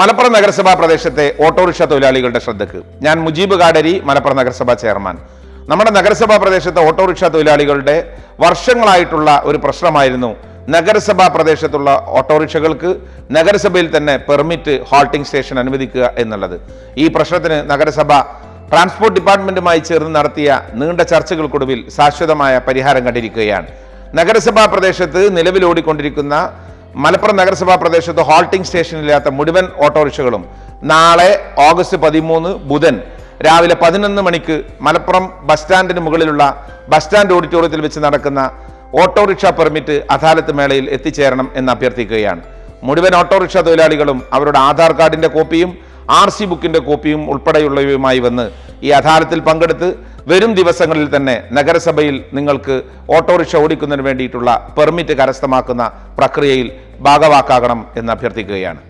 മലപ്പുറം നഗരസഭാ പ്രദേശത്തെ ഓട്ടോറിക്ഷ തൊഴിലാളികളുടെ ശ്രദ്ധക്ക്. ഞാൻ മുജീബ് കാടരി മലപ്പുറം നഗരസഭാ ചെയർമാൻ. നമ്മുടെ നഗരസഭാ പ്രദേശത്തെ ഓട്ടോറിക്ഷ തൊഴിലാളികളുടെ വർഷങ്ങളായിട്ടുള്ള ഒരു പ്രശ്നമായിരുന്നു നഗരസഭാ പ്രദേശത്തുള്ള ഓട്ടോറിക്ഷകൾക്ക് നഗരസഭയിൽ തന്നെ പെർമിറ്റ് ഹാൾട്ടിംഗ് സ്റ്റേഷൻ അനുവദിക്കുക എന്നുള്ളത്. ഈ പ്രശ്നത്തിന് നഗരസഭ ട്രാൻസ്പോർട്ട് ഡിപ്പാർട്ട്മെന്റുമായി ചേർന്ന് നടത്തിയ നീണ്ട ചർച്ചകൾക്കൊടുവിൽ ശാശ്വതമായ പരിഹാരം കണ്ടിരിക്കുകയാണ്. നഗരസഭാ പ്രദേശത്ത് നിലവിൽ ഓടിക്കൊണ്ടിരിക്കുന്ന മലപ്പുറം നഗരസഭാ പ്രദേശത്ത് ഹോൾട്ടിംഗ് സ്റ്റേഷനില്ലാത്ത മുഴുവൻ ഓട്ടോറിക്ഷകളും നാളെ ഓഗസ്റ്റ് പതിമൂന്ന് ബുധൻ രാവിലെ പതിനൊന്ന് മണിക്ക് മലപ്പുറം ബസ് സ്റ്റാൻഡിന് മുകളിലുള്ള ബസ് സ്റ്റാൻഡ് ഓഡിറ്റോറിയത്തിൽ വെച്ച് നടക്കുന്ന ഓട്ടോറിക്ഷ പെർമിറ്റ് അദാലത്ത് മേളയിൽ എത്തിച്ചേരണം എന്ന് അഭ്യർത്ഥിക്കുകയാണ്. മുഴുവൻ ഓട്ടോറിക്ഷ തൊഴിലാളികളും അവരുടെ ആധാർ കാർഡിന്റെ കോപ്പിയും ആർ സി ബുക്കിന്റെ കോപ്പിയും ഉൾപ്പെടെയുള്ളവയുമായി വന്ന് ഈ അദാലത്തിൽ പങ്കെടുത്ത് വരും ദിവസങ്ങളിൽ തന്നെ നഗരസഭയിൽ നിങ്ങൾക്ക് ഓട്ടോറിക്ഷ ഓടിക്കുന്നതിന് വേണ്ടിയിട്ടുള്ള പെർമിറ്റ് കരസ്ഥമാക്കുന്ന പ്രക്രിയയിൽ ഭാഗവാക്കാകണം എന്ന് അഭ്യർത്ഥിക്കുകയാണ്.